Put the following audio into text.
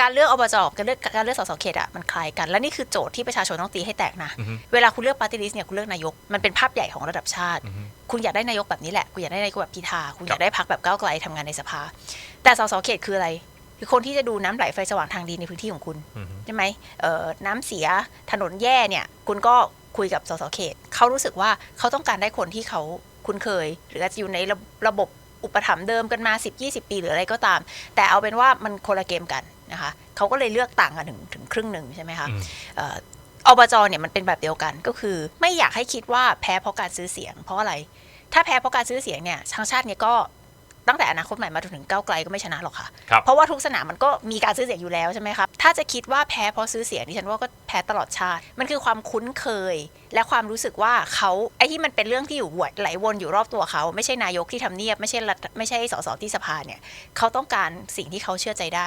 การเลือกอบจการเลือกการเลือกสสเขตอะมันคล้ายกัน และนี่คือโจทย์ที่ประชาชนต้องตีให้แตกนะอือฮึเวลาคุณเลือกปาร์ตี้ลิสต์เนี่ยคุณเลือกนายก มันเป็นภาพใหญ่ของระดับชาติอือฮึคุณอยากได้นายกแบบนี้แหละ คุณอยากได้นายกแบบพิธา คุณคอรับยากได้พักแบบก้าวไกลทำงานในสภา แต่สสเขตคืออะไร คือคนที่จะดูน้ำไหลไฟสว่างทางดีในพื้นที่ของคุณอือฮึใช่ไหมเอ่อน้ำเสียถนนแย่เนี่ย คุณก็คุยกับสสเขตเขารู้สึกว่าเขาต้องการได้คนที่เขาคุ้นเคย หรืออาจจะอยู่ในระระบบ อุปถัมภ์เดิมกันมา 10-20 ปีหรืออะไรก็ตาม แต่เอาเป็นว่ามันคนละเกมกันนะคะเขาก็เลยเลือกต่างกันถึงถึงครึ่งหนึ่งใช่ไหมคะอืมเอ่ออบจเนี่ยมันเป็นแบบเดียวกันก็คือ ไม่อยากให้คิดว่าแพ้เพราะการซื้อเสียง เพราะอะไร ถ้าแพ้เพราะการซื้อเสียงเนี่ยทางชาติเนี่ยก็ ตั้งแต่อนาคตใหม่มาจนถึงก้าวไกลก็ไม่ชนะหรอกค่ะครับเพราะว่าทุกสนามมันก็มีการซื้อเสียงอยู่แล้วใช่ไหมครับ ถ้าจะคิดว่าแพ้เพราะซื้อเสียงดิฉันว่าก็แพ้ตลอดชาติ มันคือความคุ้นเคย และความรู้สึกว่าเขาไอ้ที่มันเป็นเรื่องที่อยู่วนไหลวนอยู่รอบตัวเขา ไม่ใช่นายกที่ทำเนียบไม่ใช่รัฐไม่ใช่สสที่สภาเนี่ยเขาต้องการสิ่งที่เขาเชื่อใจได้